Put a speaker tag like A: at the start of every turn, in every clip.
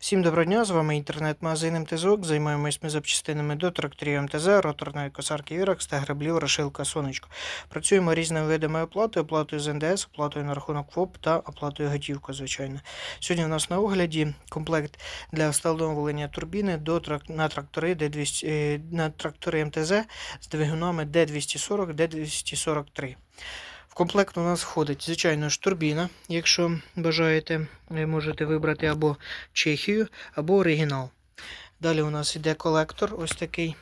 A: Всім доброго дня, з вами інтернет-магазин МТЗОК. Займаємось ми запчастинами до тракторів МТЗ, роторної косарки Віракс та граблів Рошилка Сонечко. Працюємо різними видами оплати, оплатою з НДС, оплатою на рахунок ФОП та оплатою готівка, звичайно. Сьогодні у нас на огляді комплект для встановлення турбіни до на трактори D200, е, на трактори МТЗ з двигунами D240, D243. В комплект у нас входить, звичайно ж, турбіна. Якщо бажаєте, ви можете вибрати або Чехію, або оригінал. Далі у нас йде колектор, ось такий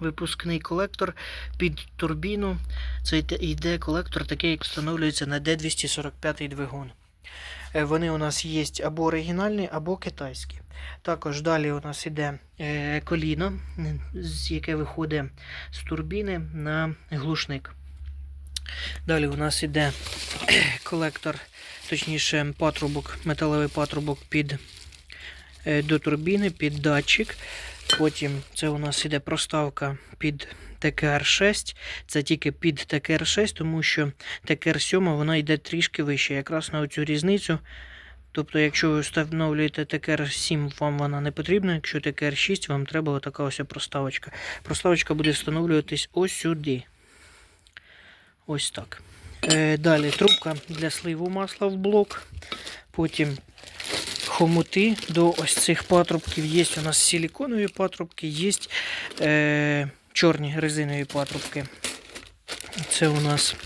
A: випускний колектор під турбіну. Це йде- йде колектор, такий, як встановлюється на D245 двигун. Е, Вони у нас є або оригінальні, або китайські. Також далі у нас йде е, коліно, з яке виходить з турбіни на глушник. Далі у нас іде колектор, точніше патрубок, металевий патрубок під, е, до турбіни, під датчик. Потім це у нас іде проставка під ТКР6. Це тільки під ТКР6, тому що ТКР7 вона йде трішки вище, якраз на оцю різницю. Тобто, якщо ви встановлюєте ТКР7, вам вона не потрібна. Якщо ТКР6, вам треба отака ось проставочка. Проставочка буде встановлюватись ось сюди. Ось так. Е, далі трубка для сливу масла в блок. Потім хомути до ось цих патрубків. Є у нас силіконові патрубки, є е, чорні резинові патрубки. Це у нас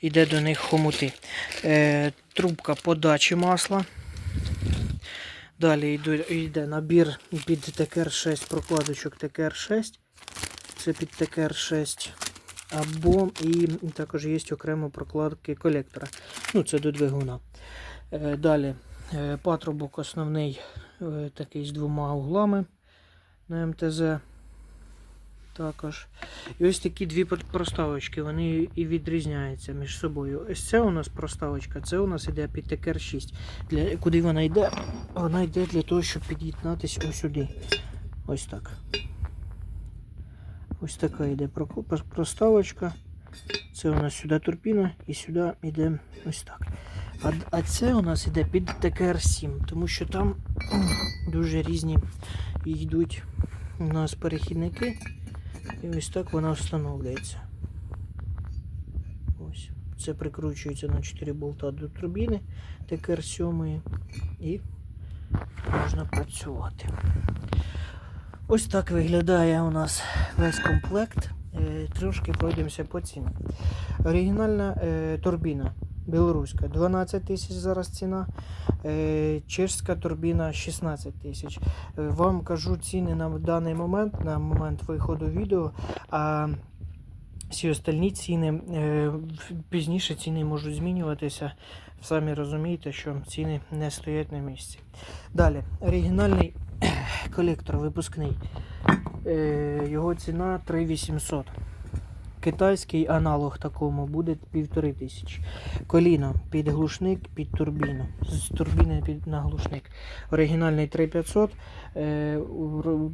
A: йде до них хомути. Е, трубка подачі масла. Далі йде, набір під ТКР6, прокладочок ТКР6. Це під ТКР6 або і також є окремо прокладки колектора. Ну, це до двигуна. Е, Далі е, патрубок основний е, такий з двома углами на МТЗ. Також. І ось такі дві проставочки, вони і відрізняються між собою. Ось це у нас проставочка, це у нас йде під ТКР6. Для, куди вона йде? Вона йде для того, щоб під'єднатися ось сюди. Ось так. Ось така йде проставочка. Це у нас сюди турбіна і сюди йде ось так. А, а це у нас йде під ТКР7, тому що там дуже різні йдуть у нас перехідники. І ось так вона встановлюється. Ось. Це прикручується на 4 болта до турбіни ТКР7 і можна працювати. Ось так виглядає у нас весь комплект. Е, Трошки пройдемося по цінам. Оригінальна е, турбіна білоруська 12 тисяч зараз ціна. Е, чешська турбіна 16 тисяч. Вам кажу ціни на даний момент, на момент виходу відео. А всі остальні ціни пізніше ціни можуть змінюватися. Самі розумієте, що ціни не стоять на місці. Далі, оригінальний колектор випускний. Е, його ціна 3800. Китайський аналог такому буде 1500. Коліно під глушник, під турбіну. З турбіни під на глушник. Оригінальний 3500, е,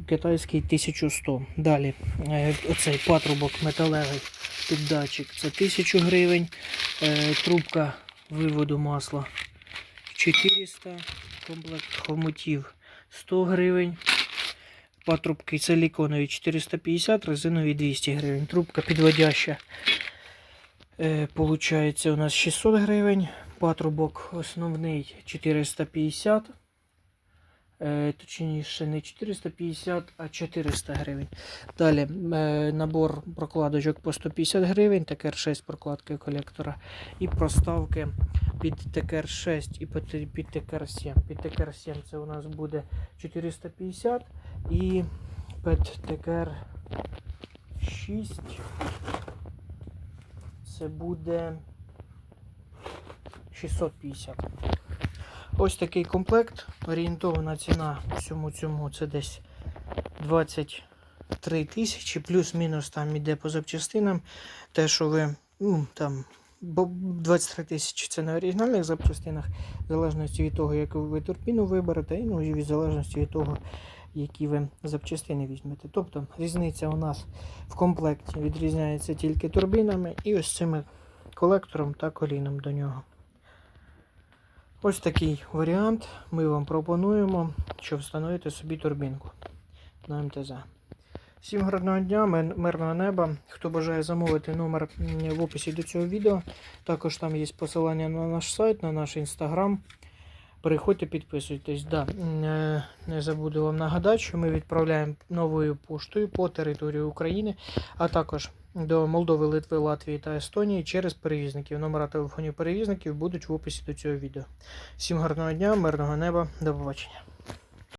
A: китайський 1100. Далі е, оцей патрубок металевий під датчик. Це 1000 гривень. Трубка виводу масла 400. Комплект хомутів 100 гривень. Патрубки силіконові 450, резинові 200 гривень. Трубка підводяща. Е, получається у нас 600 гривень. Патрубок основний 450. Е, точніше, не 450, а 400 гривень. Далі е, набор прокладочок по 150 гривень, ТКР6 прокладки колектора і проставки під ТКР6 і під, під ТКР7. Під ТКР7 це у нас буде 450 і під ТКР6 це буде 650. Ось такий комплект. Орієнтована ціна всьому цьому це десь 23 тисячі, плюс-мінус там іде по запчастинам. Те, що ви ну, там бо 23 тисячі це на оригінальних запчастинах, в залежності від того, яку ви турбіну виберете, і ну, і в залежності від того, які ви запчастини візьмете. Тобто різниця у нас в комплекті відрізняється тільки турбінами і ось цими колектором та коліном до нього. Ось такий варіант ми вам пропонуємо, щоб встановити собі турбінку на МТЗ. Всім гарного дня, мирного неба. Хто бажає замовити номер в описі до цього відео. Також там є посилання на наш сайт, на наш інстаграм. Переходьте, підписуйтесь. Да. е, Не забуду вам нагадати, що ми відправляємо новою поштою по території України, а також до Молдови, Литви, Латвії та Естонії через перевізників. Номера телефонів перевізників будуть в описі до цього відео. Всім гарного дня, мирного неба, до побачення.